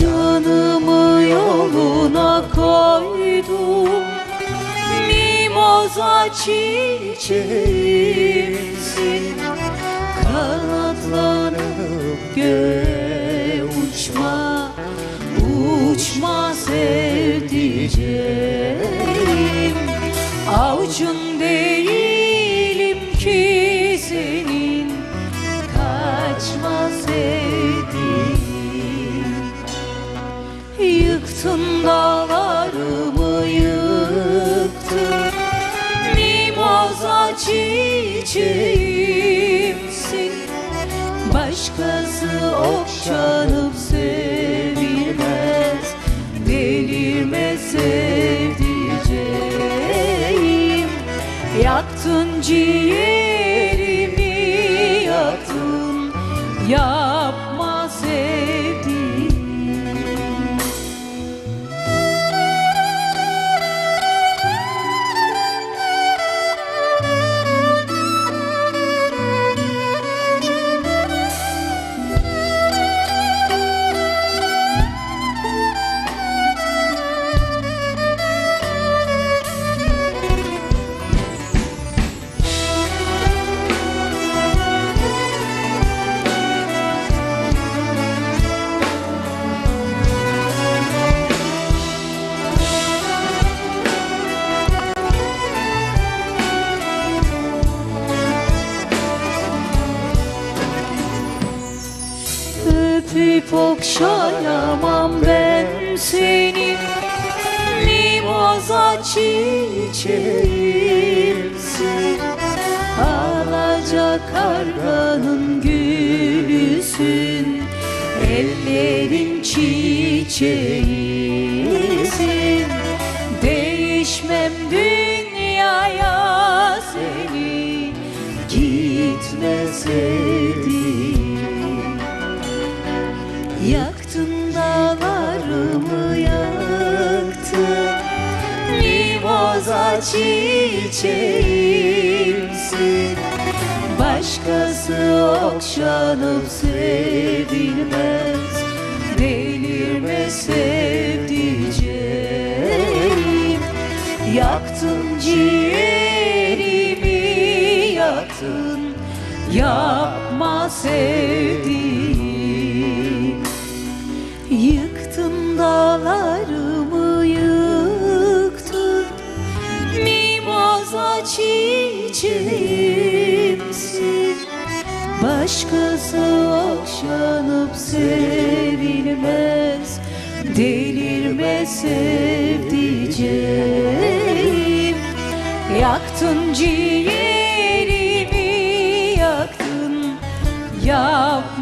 Canımı yoluna koydum. Mimoza çiçeğimsin. Kanatlanıp göğe uçma Uçma sevdiceğim. Avucun değilim Yıktın dağlarımı yıktın Mimoza çiçeğimsin. Başkası okşanıp sevilmez. Delirme sevdiceğim. Yaktın ciğerimi Öpüp okşayamam ben seni. Mimoza çiçeğimsin Alacak karganın gülüsün Ellerin çiçeğisin Değişmem dünyaya seni. Gitme sevdiğim Mimoza çiçeğimsin. Başkası okşanıp sevilmez Delirme sevdiceğim. Yaktın ciğerimi yaktın. Yapma sevdiğim. Yıktın dağlarımı çiçeğimsin Başkası okşanıp sevilmez. Delirme sevdiceğim Yaktın ciğerimi yaktın Yap